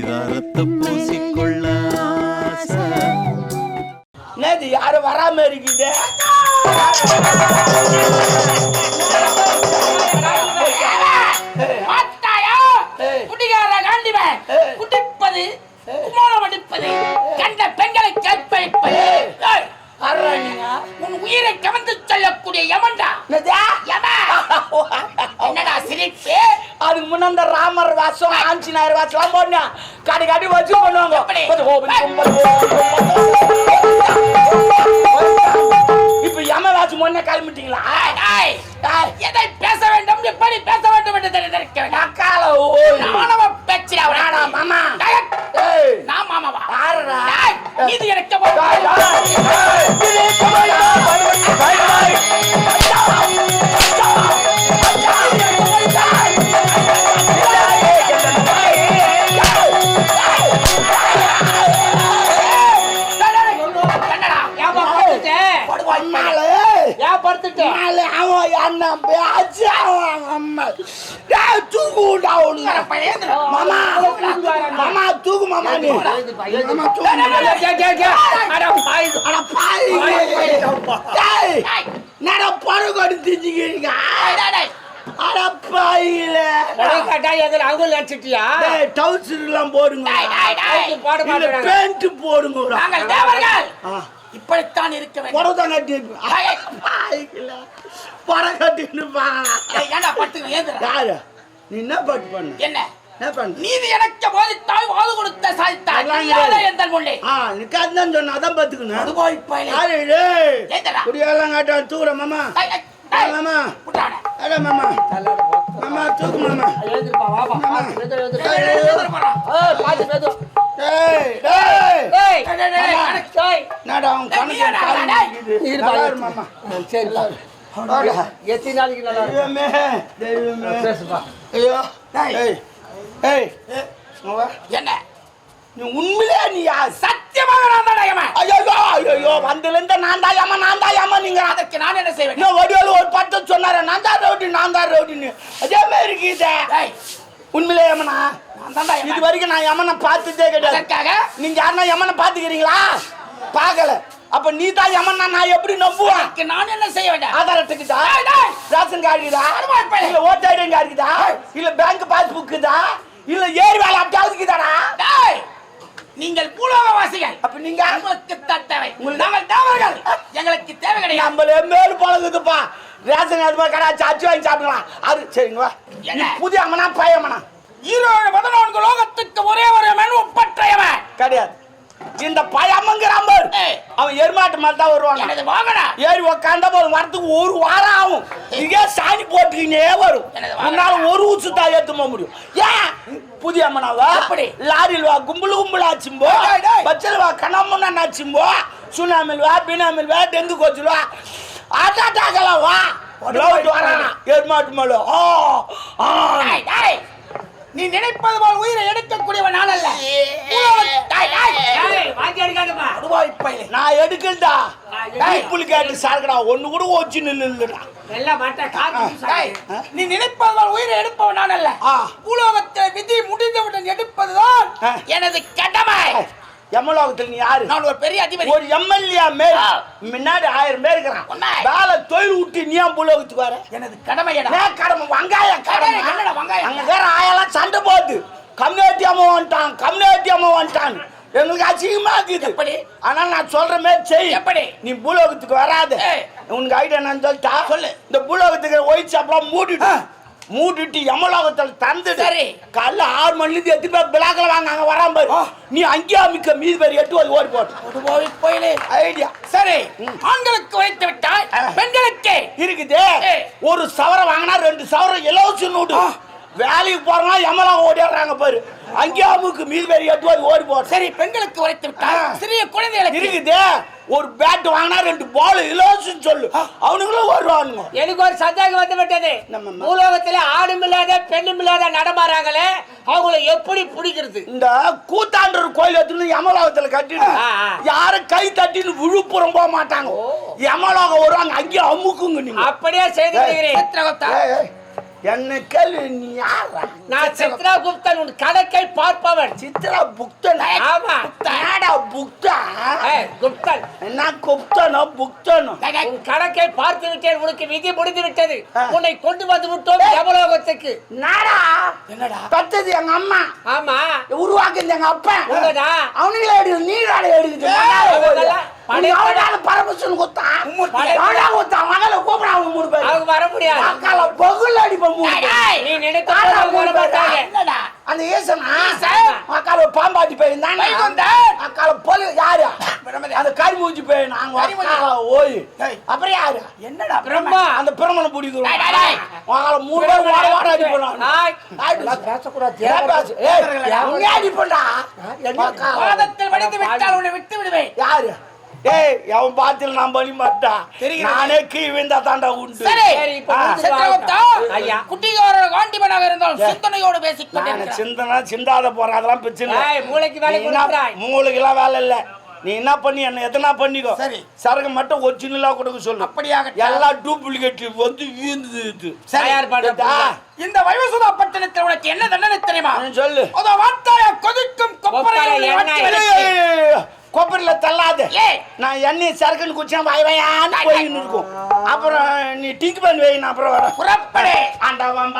பரிதாரத்தை பூசிக்கொள்ள. என்னது யாரும் வராம இருக்குது. குடிப்பது, குமாரம் அடிப்பது, கண்ட பெண்களை கற்பழிப்பது. உன் உயிரை கவர்ந்து செல்லக்கூடிய யமன்டா என்னது? யமன். என்னடா சிரிப்பு அதுக்கு முன்ன இந்த ராமர் வாசம் ஆஞ்சநாயர் வாசம் போடணும் காடி காடி வச்சு பண்ணுவாங்க. இப்ப வாசம் முன்ன கிளம்பிட்டீங்களா எதை பேச வேண்டும் எப்படி பேச வேண்டும் என்று தெரிந்திருக்க வேண்டும் அக்கால. மாணவ பேச்சுடா நானா. மாமா? நான் மாமாவா இது எனக்கு அவன் அண்ணன் பேச்சு அவன் அம்மா. தூக்கு விட்டா உன்னை. மாமா, மாமா, தூக்கு மாமா நீ. மாமா, தூக்கு என்னடா பருகோடு திஞ்சுக்கிறீங்க? போடுங்க இப்படித்தான் இருக்க வேண்டும். புடவை கட்டின்னு ஏன்டா படுத்துக்கிற? ஏந்துடா. யாரு நீ என்ன பாட்டு பண்ண என்ன என்ன பண்ண நீதி எனக்கு போதித்தாய் வாது கொடுத்த சாய்த்தாய். எந்தன் முன்னே ஆ நிக்காதுன்னு சொன்ன அதான் பாத்துக்கணும் அது போய் பயலே யாரு இது. குடியெல்லாம் காட்டான் தூக்குற மாமா. மாமா. அட மாமா மாமா தூக்கு மாமா எழுந்திருப்பா, வாப்பா. எழுந்திரு, எழுந்திரு. டேய், டேய், டேய், எழுந்திரு போடா. ஏய், பாத்து பேசு. டேய் டேய் ஏய், டேய், டேய், டேய், மாமா. கணக்கு. ஏய். என்னடா உன் டேய், கணக்கு நீயா கால் டேய். நிக்குது. இருப்பா, நல்லா இரு மாமா ம், சரிப்பா. வாடா. எத்தனை நாளைக்கு நல்லா இருக்கும்? தெய்வமே தெய்வமே. பேசுப்பா. ஐயோ டேய். ஏய் ஏய். இங்க வா. என்ன? நீ உண்மையிலே நீ சத்தியமாக நான் தான் யமன். ஐயோ ஐயோ வந்ததுல இருந்து நான் தான் ஏமா நான் தான் ஏமா நீங்க. அதற்கு நான் என்ன செய்வேன்? இன்னும் வடிவேலு ஒரு பட்டு சொன்னாரு. நான் தான் ரவுடி நான் தான் ரவுடின்னு. அதே மாதிரி இருக்குது உண்மையிலே ஏமனா நான். யமன். இது வரைக்கும் நான் யமனை பார்த்ததே கிடையாது. நீங்க யாருன்னா யமனை பாத்துக்கிறீங்களா பார்க்கல அப்ப நீ தான் யமன் நான் எப்படி நம்புவேன்? நான் என்ன செய்ய வேண்டும் ஆதார் அட்டைக்குதா. ரேஷன் கார்டு இருக்குதா. இல்ல ஓட்டு ஐடி கார்டு இருக்குதா இல்ல பேங்க் பாஸ்புக் இருக்குதா இல்ல ஏரி வேலை அப்படியாவது இருக்குதாடா டேய், நீங்கள் பூலோகவாசிகள். அப்ப நீங்க? உங்களுக்கு தான் தேவை நாங்கள் தேவர்கள். எங்களுக்கு தேவை கிடையாது. நம்மள மேல் பழகுதுப்பா. ரேஷன் அது மாதிரி கடை அச்சு வாங்கி சாப்பிடலாம். அது சரிங்க வா. என்ன? நீ புதிய அம்மனா பையமனா ஈரோடு பதினான்கு லோகத்துக்கு ஒரே ஒரு மெனு ஒப்பற்றையவன் கிடையாது. இந்த பையமங்கிறான் பாரு ஏய். அவன் எருமாட்டு மேல தான் வருவாங்க எனது வாகனம் ஏறி உக்காந்த போது வரத்துக்கு ஒரு வாரம் ஆகும். இதே சாணி போட்டுக்கினே வரும். உன்னால ஒரு ஊசு தான் ஏத்து போக முடியும். ஏன் புதிய அம்மனாவா? லாரியில் வா கும்பல் கும்பல் ஆச்சும்போ. பச்சல் வா கண்ணம்மண்ணா ஆச்சும்போ சுனாமில் வா பினாமில் வா டெங்கு கோச்சில் வா. அட்டாட்டாக்கல வா. கிளவுட் வரானா எருமாட்டு மேல. ஆ ஆ. நீ நினைப்பது போல் உயிரை எடுக்கக்கூடியவன் நான் அல்ல. நான் எடுக்கண்டா நான் பீப்புள் கேட்டு சார்க்கடா. ஒண்ணு கூட ஒச்சு நில்லுடா. நீ நினைப்பது போல் உயிரை எடுப்பவன் நான் அல்ல. பூலோகத்தில் விதி முடிந்தவுடன் எடுப்பதுதான். எனது கடமை. எம்மலோகத்தில் நீ யாரு நான் ஒரு பெரிய அதிபதி ஒரு எம்எல்ஏ மேல். முன்னாடி ஆயிரம் பேர் இருக்கிறான். வேலை தொழில் விட்டு நீ ஏன் புலோகத்துக்கு வர எனது கடமை எடா. ஏன் கடமை வெங்காயம் கடமை என்னடா வெங்காயம்? அங்க வேற ஆயெல்லாம் சண்டை போகுது கம்யூனிட்டி அம்மா வந்துட்டான் கம்யூனிட்டி அம்மா வந்துட்டான் எங்களுக்கு அசிங்கமா இருக்குது எப்படி? ஆனா நான் சொல்ற மாதிரி செய் எப்படி? நீ பூலோகத்துக்கு வராத. உனக்கு ஐடியா என்னன்னு சொல்லிட்டா சொல்லு. இந்த பூலோகத்துக்கு ஒயிட் ஷாப்லாம் மூடிட்டு மூடிட்டு யமலோகத்தில் தந்துடு. சரி. காலைல ஆறு மணிலேருந்து எட்டு பேர் பிளாக்ல வாங்க அங்க வராம பாரு. நீ அங்கேயே அமைக்க மீதி பேர் எட்டு வந்து ஓடி போட்டு. அனுபவி பையலே. ஐடியா. சரி ஆண்களுக்கு வைத்து விட்டால். பெண்களுக்கு. இருக்குது. ஒரு சவரம் வாங்கினா ரெண்டு சவரம் இலவச நோட்டு வேலைக்கு போறோம்னா எம்மலாம் ஓடிடுறாங்க பாரு. அங்கேயே அமுக்கு மீதி பேர் எட்டு வந்து ஓடி போட்டு சரி பெண்களுக்கு உரைத்து. சிறிய குழந்தைகளுக்கு? இருக்குது. ஒரு பேட் வாங்கினா ரெண்டு பால் இலவசம் சொல்லு. அவனுங்களும் வருவானுங்க. எனக்கு ஒரு சந்தேகம் வந்து விட்டது. என்னம்மா? பூலோகத்துல ஆணும் இல்லாத பெண்ணும் இல்லாத நடமாறாங்களே அவங்கள எப்படி பிடிக்கிறது? இந்த கூத்தாண்டர் கோயில் எடுத்துன்னு யமலோகத்துல கட்டிட்டு. யாரும் கை தட்டின்னு விழுப்புறம் போக மாட்டாங்க. யமலோகம் வருவாங்க. அங்கேயே அமுக்குங்க நீங்க. அப்படியே செய்து என்ன கேள்வி நீ யாரா? நான் சித்ரா குப்தன் உன் கணக்கை பார்ப்பவன். சித்ரா புக்தனா ஆமா. என்னடா புக்தா? குப்தன். என்ன குப்தனோ புக்தனோ? உன் கணக்கை பார்த்து விட்டேன் உனக்கு விதி முடிந்து விட்டது. உன்னை கொண்டு வந்து விட்டோம் யமலோகத்துக்கு. நாடா? என்னடா? பெத்தது எங்க அம்மா. ஆமா. உருவாக்குது எங்க அப்பா. உண்மைதான். அவனுங்களே எடுக்குது நீராட எடுக்குது பரமசன் குத்தான்? குத்தான்? கூப்பிட மூணு பேர். அவங்க வர முடியாது. அக்கால பொகுல் அடிப்ப மூணு பேர். நீ நினைத்த மூணு பேர். என்னடா அந்த ஈசனா. அக்கால பாம்பாட்டி போயிருந்தான் வைகுந்தன். அக்கால பொலு யாரு. அந்த கரிமூஞ்சி போய் நாங்க ஓய். அப்புறம் யாரு? என்னடா பிரம்மா? அந்த பிரமனை பிடிக்கிறோம். அக்கால மூணு பேர் வாட வாட அடிப்போம் ஆய். பேசக்கூடாது. ஏய் அடிப்பண்டா பாதத்தில் வடித்து விட்டால் உன்னை விட்டு விடுவேன். யாரு? ஏய் அவன் பாத்தில் நான் பண்ணி மாட்டா. தெரிகிறது. நானே கீ விழுந்தா தாண்டா உண்டு. சரி. ஐயா. குட்டிகார காண்டிமனாக இருந்தாலும் சிந்தனையோடு பேசிக் நான் கொண்டிருக்கிறார். சிந்தனா சிந்தாத போறேன். அதெல்லாம் பிரச்சனை மூளைக்கு வேலை கொடுக்குறாய். மூளைக்கெல்லாம் வேலை இல்ல. நீ என்ன பண்ணி என்ன எத்தனா பண்ணிக்கோ. சரி. சரக்கு மட்டும் ஒரிஜினலா கொடுக்க சொல்லு. அப்படியாக எல்லாம் டூப்ளிகேட் வந்து ஆ, இந்த வைவசுதா பட்டணத்தில் உனக்கு என்ன தண்டனை தெரியுமா? சொல்லு. அதோ வார்த்தாய கொதிக்கும் கொப்பரை கொப்பரில தள்ளாத. நான் எண்ணெய் சரக்குன்னு குடிச்சா வாய் வாயான்னு போயின்னு இருக்கும். அப்புறம் நீ டிங்க் பண்ணி வை நான் அப்புறம் வரேன். புறப்படு. ஆண்டவன்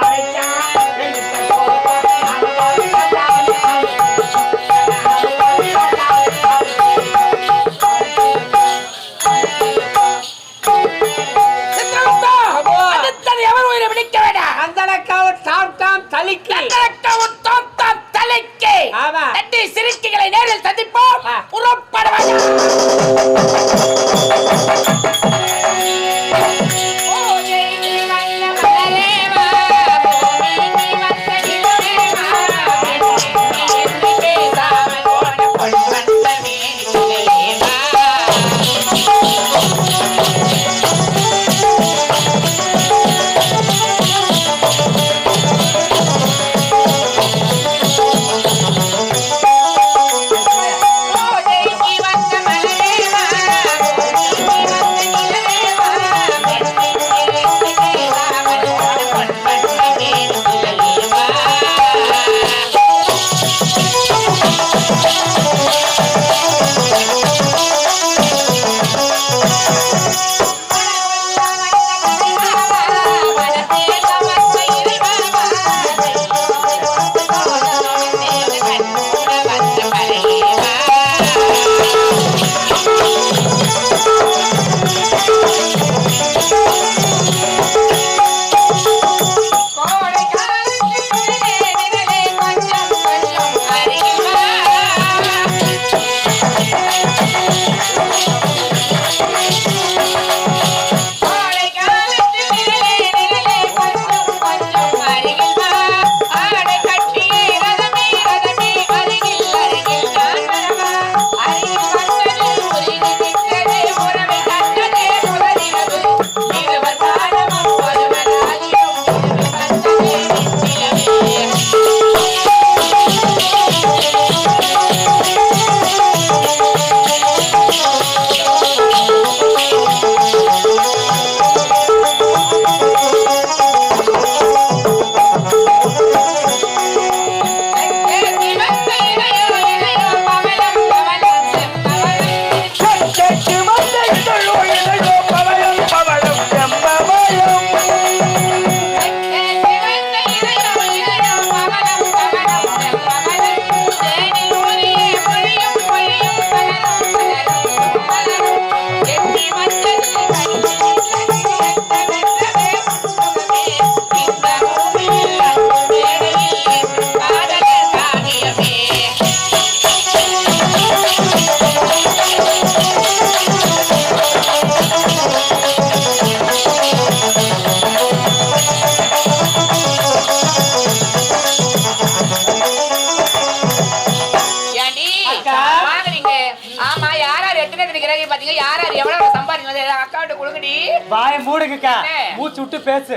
வாய மூடுங்கக்கா. மூச்சு விட்டு பேசு?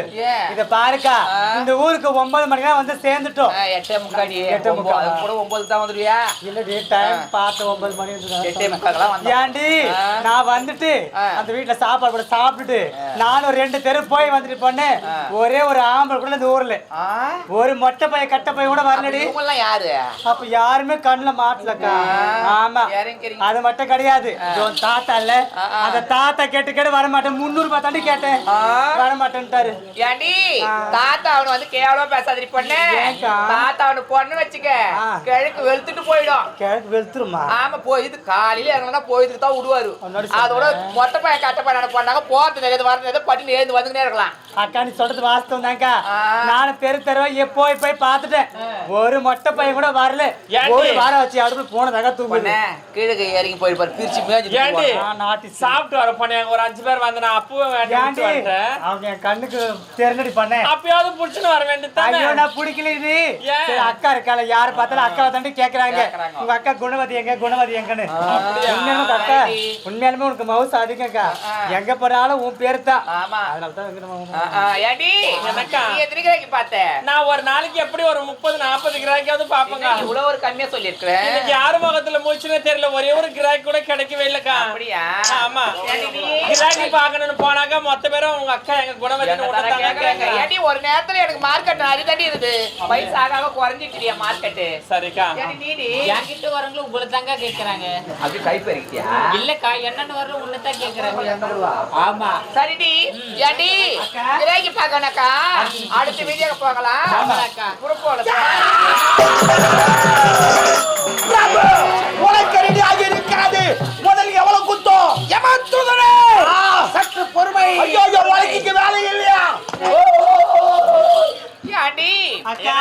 இத பாருக்கா. இந்த ஊருக்கு ஒன்பது மணிக்கு தான் வந்து சேர்ந்துட்டோம் எட்டே முக்காடி எட்டே முக்கா. அது கூட ஒன்பது தான் வந்துருவியா இல்லடி டைம் பார்த்து ஒன்பது மணி எட்டே வந்தோம். ஏண்டி. நான் வந்துட்டு. அந்த வீட்டுல சாப்பாடு கூட சாப்பிட்டுட்டு நானும் ரெண்டு தெரு போய் வந்துட்டு போனேன். ஒரே ஒரு ஆம்பளை கூட இந்த ஊர்ல? ஒரு மொட்டை பைய கட்ட பைய கூட வரலடி யாரு அப்ப யாருமே கண்ணுல மாட்டலக்கா. ஆமா. அது மட்டும் கிடையாது தாத்தா இல்ல. அந்த தாத்தா கேட்டு கேட்டு வர மாட்டேன் முந்நூறு ரூபாய் தாண்டி கேட்டேன்? வர மாட்டேன்ட்டாரு ஏண்டி? ஆ. தாத்தா அவனு வந்து கேவலமா பேசாதடி பொண்ணு? தாத்தா அவனு பொண்ணு வச்சுக்க. கிழக்கு வெளுத்துட்டு போயிடும். கிழக்கு வெளுத்துருமா? ஆமா போயிது. காலையில இறங்கினா தான் விடுவாரு. அதோட மொட்டை பையன் கட்ட பையன் பண்ணாங்க? போறது நிறைய வரது நிறைய பட்டி எழுந்து இருக்கலாம். அக்கா நீ சொல்றது வாஸ்தவம் தான்க்கா. நானும் தெரு தெருவா போய் போய் பார்த்துட்டேன். ஒரு மொட்டை பையன் கூட வரல? ஒரு வாரம் வச்சு அடுப்பு போனதாக பொண்ணு கீழே இறங்கி போயிருப்பாரு பிரிச்சு நாட்டி சாப்பிட்டு வர போனேன் ஒரு அஞ்சு பேர் வந்து நான் அப்பவும் அவங்க என் கண்ணுக்கு தெரிஞ்சடி பண்ணேன் அப்பயாவது புடிச்சுன்னு வர வேண்டியது ஐயோ நான் பிடிக்கல இது. அக்கா இருக்கால யாரு பார்த்தாலும் அக்காவை தாண்டி கேக்குறாங்க. உங்க அக்கா குணவதி எங்க? குணவதி எங்கன்னு? உண்மையாலுமே அக்கா. உண்மையாலுமே உனக்கு மவுஸ் அதிகம்க்கா. எங்க போனாலும் உன் பேரு தான். நான் ஒரு நாளைக்கு எப்படி ஒரு முப்பது நாற்பது கிராக்கியாவது பாப்பேங்க இவ்வளவு ஒரு கம்மியா சொல்லியிருக்கிறேன் இன்னைக்கு யாரு முகத்துல மூச்சுனே தெரியல ஒரே ஒரு கிராக்கி கூட கிடைக்கவே இல்லக்கா. அப்படியா? ஆமா? கிராக்கி பாக்கணும்னு போனாக்கா மொத்த பேரும் உங்க அக்கா கேக்குறாங்க. ஏடி ஒரு நேரத்துல எனக்கு மார்க்கெட் நிறைய தண்ணி இருக்கு பைசா ஆகாக குறைஞ்சிட்டியா மார்க்கெட் சரிக்கா. நீடி? என்கிட்ட வரவங்களும் உங்களை தாங்க இல்லக்கா என்னன்னு வரல உன்னை தான் ஆமா சரிடி. ஏடி விரைக்கு பாக்கணக்கா அடுத்த வீடியோக்கு போகலாம். குரூப் போகலாம் உனக்கு ரெடி இருக்காது முதல் எவ்வளவு குத்தம்? ஏமாத்துதனே பொறுமை ஐயோ ஐயோ உனக்கு வேலை இல்லையா? ஏண்டி? அக்கா.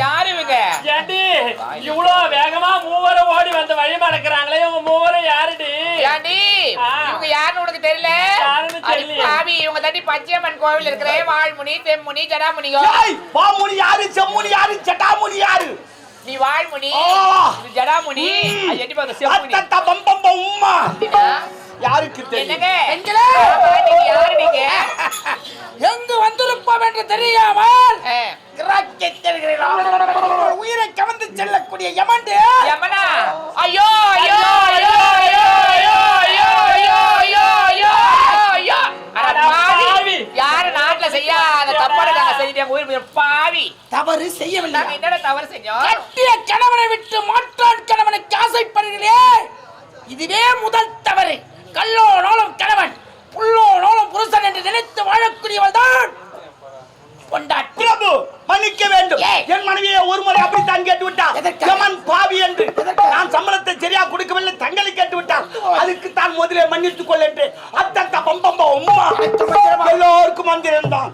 யாரு இவங்க? ஏண்டி இவ்வளவு வேகமா மூவரும் ஓடி வந்து வழி மடக்குறாங்களே இவங்க மூவரும் யாருடி? ஏண்டி. இவங்க யாருன்னு உனக்கு தெரியல? அடி. பாவி இவங்க தண்ணி பச்சையம்மன் கோவில் இருக்கிற வாழ்முனி தெம்முனி ஜடாமுனியோ. ஏய் பாமுனி யாரு? செம்முனி யாரு? சட்டாமுனி யாரு? நீ வாழ்முனி. இது ஜடாமுனி. அது எட்டி செம்முனி. உம்மா. அப்படின்னா, யாருக்கு தெரியும் எங்கு வந்திருப்போம் என்று தெரியாமல் உயிரை கவர்ந்து செல்லக்கூடிய யமண்டு யமனா ஐயோ ஐயோ ஐயோ ஐயோ ஐயோ ஐயோ ஐயோ ஐயோ ஐயோ ஐயோ. யாரு நாட்டுல செய்யாத தப்பான நாங்க செஞ்சுட்டோம் உயிர். பாவி தவறு செய்யவில்லை என்னடா தவறு செஞ்சோம் கட்டிய கணவனை விட்டு மாற்றான் கணவனுக்கு ஆசைப்படுகிறே இதுவே முதல் தவறு கல்லோ நோலம் கணவன் புல்லோ நோலம் புருஷன் என்று நினைத்து வாழக்கூடியவள் தான் கொண்டாட்டி பிரபு மன்னிக்க வேண்டும். என் மனைவியை ஒரு முறை அப்படித்தான் கேட்டு விட்டார் எமன் பாவி என்று. நான் சம்பளத்தை சரியா கொடுக்கவில்லை தங்களை கேட்டு விட்டார் அதுக்கு தான் முதலே மன்னித்துக் கொள்ள என்று. அத்தத்த பம்பம்பா உம்மா. எல்லோருக்கும் வந்திருந்தான்.